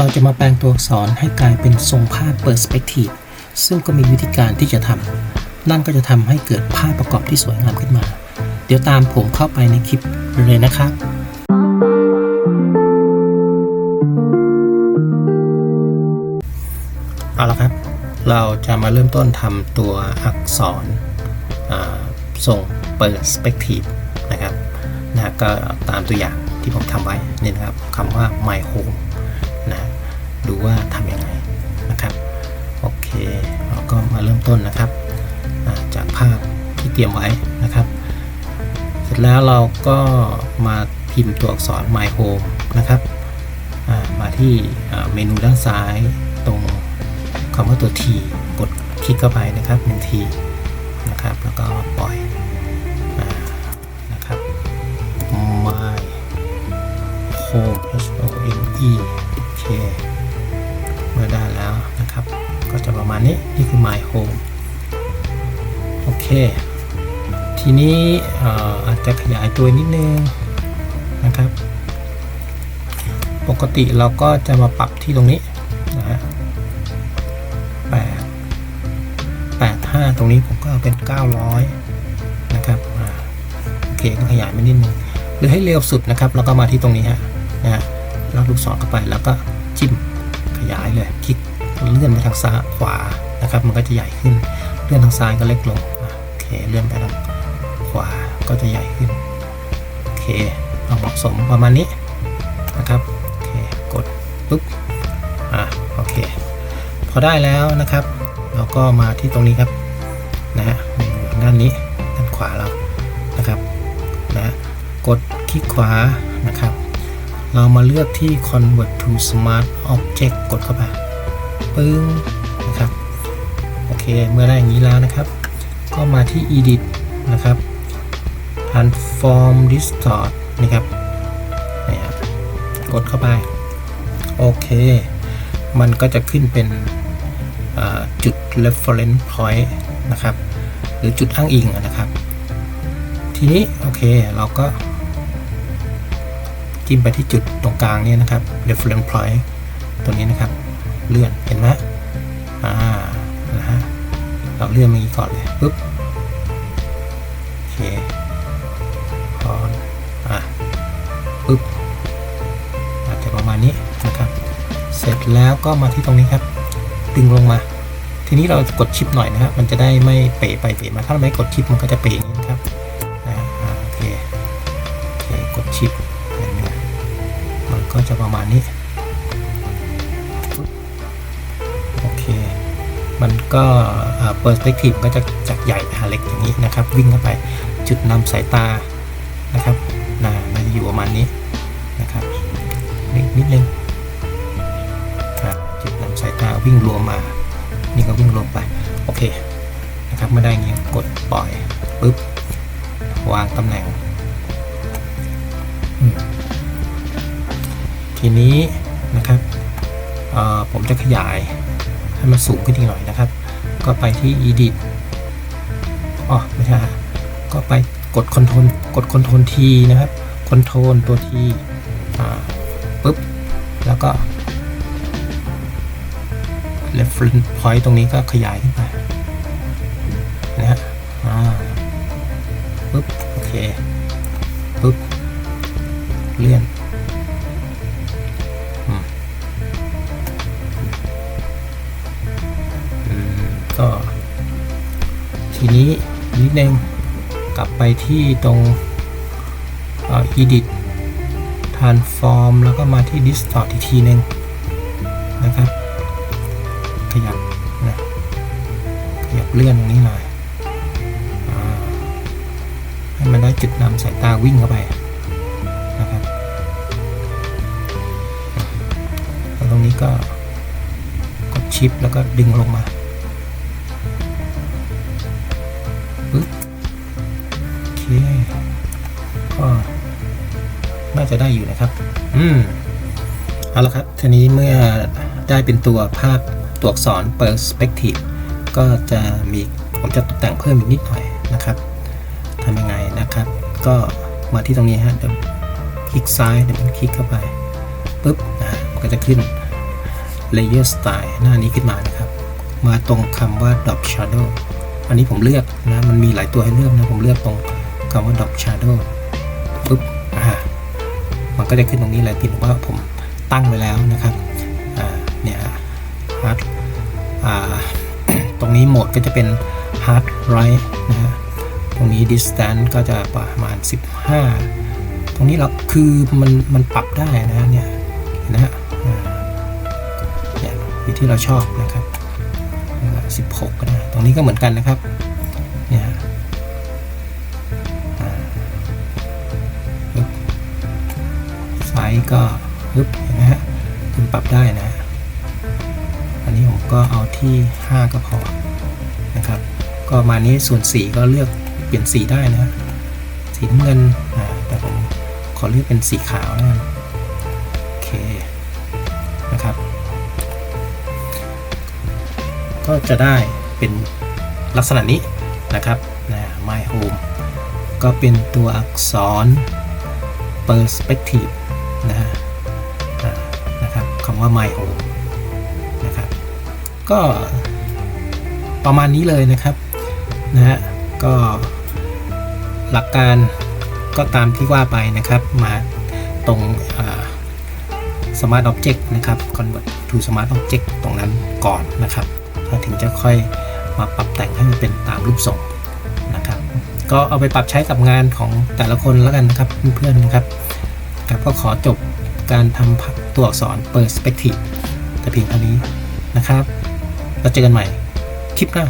เราจะมาแปลงตัวอักษรให้กลายเป็นทรงภาพ Perspective ซึ่งก็มีวิธีการที่จะทำนั่นก็จะทำให้เกิดภาพประกอบที่สวยงามขึ้นมา เดี๋ยวตามผมเข้าไปในคลิปเลยนะครับเอาละครับ เราจะมาเริ่มต้นทำตัวอักษรทรง perspective นะครับนะก็ตามตัวอย่างที่ผมทำไว้นี่นะครับคำว่า my home ดูว่าทำยังไงนะครับ โอเคเราก็มาเริ่มต้นนะครับจากภาพที่เตรียมไว้นะครับ เสร็จแล้วเราก็มาพิมพ์ตัวอักษร my home นะครับมาที่เมนูด้านซ้ายตรงคำว่าตัว T กดคลิกเข้าไปนะครับหนึ่งทีนะครับ แล้วก็ปล่อยนะครับ my home h o m e my home โอเค ทีนี้อาจจะขยายตัวนิดนึงนะครับ ปกติเราก็จะมาปรับที่ตรงนี้นะฮะแปดแปดห้าตรงนี้ผมก็เอาเป็น 900 นะครับอโอเคก็ขยายไปนิดนึงหรือให้เร็วสุดนะครับแล้วก็มาที่ตรงนี้ฮะนะฮะแล้วลูกศรเข้าไปแล้วก็จิ้มขยายเลยคลิก เลื่อนไปทางซ้ายขวานะครับ มันก็จะใหญ่ขึ้น เลื่อนทางซ้ายก็เล็กลงโอเคเลื่อนไปทางขวาก็จะใหญ่ขึ้นโอเคเอาเหมาะสมประมาณนี้นะครับโอเคกดปุ๊บอะโอเคพอได้แล้วนะครับ เราก็มาที่ตรงนี้ครับนะฮะด้านนี้ด้านขวาเรานะครับนะกดคลิกขวานะครับ เรามาเลือกที่ convert to smart object กดเข้าไป ปึ้งนะครับโอเคเมื่อได้อย่างนี้แล้วนะครับ ก็มาที่ edit นะครับ transform distort นะครับนี่ครับกดเข้าไปโอเค มันก็จะขึ้นเป็นจุด reference point นะครับ หรือจุดอ้างอิงนะครับ ทีนี้โอเคเราก็จิ้มไปที่จุดตรงกลางนี่นะครับ reference point ตัวนี้นะครับ เลื่อนเห็นไหมอ่านะฮะเราเลื่อนมาอย่างนี้ก่อนเลยปุ๊บโอเคพออะปุ๊บอาจจะประมาณนี้นะครับ เสร็จแล้วก็มาที่ตรงนี้ครับ ดึงลงมา ทีนี้เรากดชิปหน่อยนะครับมันจะได้ไม่เป๋ไปเป๋มาถ้าเราไม่กดชิปมันก็จะเป๋อย่างนี้นะครับนะฮะอ่าโอเคโอเคกดชิปเห็นไหมมันก็จะประมาณนี้ ก็เปอร์สเปกทีฟก็จะจากใหญ่หาเล็กอย่างนี้นะครับ วิ่งเข้าไปจุดนำสายตานะครับนะมันจะอยู่ประมาณนี้นะครับนิดนิดนึงครับจุดนำสายตาวิ่งรวมมา นี่ก็วิ่งรวมไป โอเคนะครับเมื่อได้อย่างนี้กดปล่อยปุ๊บวางตำแหน่ง ทีนี้นะครับผมจะขยายให้มันสูงขึ้นอีกหน่อยนะครับ ก็ไปที่ edit อ๋อไม่ใช่ก็ไปกด control กด control T นะครับ control ตัว T อ่าปุ๊บ แล้วก็ reference point ตรงนี้ก็ขยายขึ้นไป ก็ ทีนี้นิดนึงกลับไปที่ตรงเอ่อ edit transform แล้วก็มาที่ distort อีกทีนึงนะครับ ขยับนะขยับเลื่อนตรงนี้หน่อยอให้มันได้จุดนำสายตาวิ่งเข้าไปนะครับแล้วตรงนี้ก็กดชิปแล้วก็ดึงลงมา จะได้อยู่นะครับ อืมเอาละครับทีนี้เมื่อได้เป็นตัวภาพตัวอักษร perspective ก็จะมีผมจะตกแต่งเพิ่มอีกนิดหน่อยนะครับทำยังไงนะครับ ก็มาที่ตรงนี้ฮะเดี๋ยวคลิกซ้ายเดี๋ยวมันคลิกเข้าไปปุ๊บนะฮะมันก็จะขึ้น layer style หน้านี้ขึ้นมานะครับ มาตรงคำว่า drop shadow อันนี้ผมเลือกนะ มันมีหลายตัวให้เลือกนะ ผมเลือกตรงคำว่า drop shadow ปุ๊บ มันก็จะขึ้นตรงนี้เลยพี่ว่าผมตั้งไว้แล้วนะครับเนี่ย hard อ่าตรงนี้โหมดก็จะเป็น hard right นะฮะตรงนี้ distance ก็จะประมาณ 15 ตรงนี้เราคือมันมันปรับได้นะเนี่ยนะฮะอ่าเนี่ยอยู่ที่เราชอบนะครับสิบหกก็ได้ตรงนี้ก็เหมือนกันนะครับ ส์ก็ปึ๊บเห็นไหมฮะคุณปรับได้นะ อันนี้ผมก็เอาที่ 5 ก็พอนะครับ ก็มานี้ส่วนสีก็เลือกเปลี่ยนสีได้นะ สีน้ำเงินแต่ผมขอเลือกเป็นสีขาวนะโอเคนะครับ ก็จะได้เป็นลักษณะนี้นะครับนะ my home ก็เป็นตัวอักษร perspective นะฮะนะครับคำว่า my home นะครับ ก็ประมาณนี้เลยนะครับนะฮะก็หลักการก็ตามที่ว่าไปนะครับ มาตรงอ่า Smart Object นะครับ Convert to Smart Object ตรงนั้นก่อนนะครับแล้วถึงจะค่อยมาปรับแต่งให้มันเป็นตามรูปทรงนะครับ ก็เอาไปปรับใช้กับงานของแต่ละคนแล้วกันนะครับเพื่อนๆนะครับ ครับก็ขอจบการทำตัวอักษร Perspective แต่เพียงเท่านี้นะครับ แล้วเจอกันใหม่คลิปหน้า